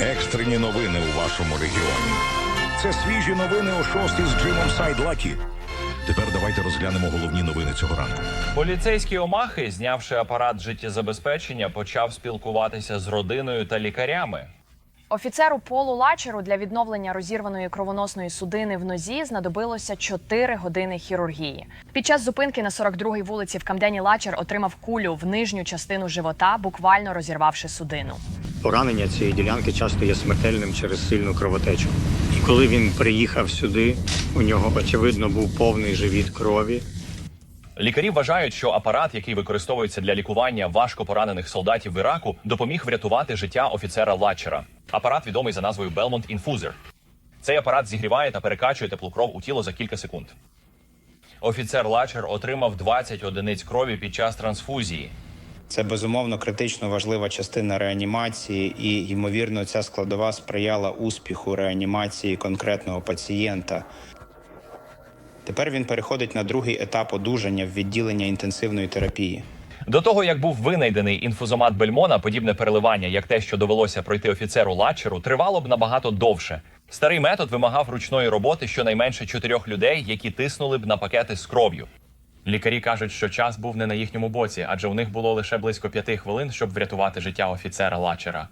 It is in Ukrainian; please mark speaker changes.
Speaker 1: Екстрені новини у вашому регіоні. Це свіжі новини о 6 з Джимом Сайдлакі. Тепер давайте розглянемо головні новини цього ранку.
Speaker 2: Поліцейський Омахи, знявши апарат життєзабезпечення, почав спілкуватися з родиною та лікарями.
Speaker 3: Офіцеру Полу Лачеру для відновлення розірваної кровоносної судини в нозі знадобилося 4 години хірургії. Під час зупинки на 42-й вулиці в Камдені Лачер отримав кулю в нижню частину живота, буквально розірвавши судину.
Speaker 4: Поранення цієї ділянки часто є смертельним через сильну кровотечу. І коли він приїхав сюди, у нього очевидно був повний живіт крові.
Speaker 2: Лікарі вважають, що апарат, який використовується для лікування важко поранених солдатів в Іраку, допоміг врятувати життя офіцера Лачера. Апарат відомий за назвою Belmont Infuser. Цей апарат зігріває та перекачує теплу кров у тіло за кілька секунд. Офіцер Лачер отримав 20 одиниць крові під час трансфузії.
Speaker 5: Це безумовно критично важлива частина реанімації, і ймовірно, ця складова сприяла успіху реанімації конкретного пацієнта. Тепер він переходить на другий етап одужання в відділення інтенсивної терапії.
Speaker 2: До того як був винайдений інфузомат Бельмона, подібне переливання, як те, що довелося пройти офіцеру Лачеру, тривало б набагато довше. Старий метод вимагав ручної роботи щонайменше чотирьох людей, які тиснули б на пакети з кров'ю. Лікарі кажуть, що час був не на їхньому боці, адже у них було лише близько п'яти хвилин, щоб врятувати життя офіцера Лачера.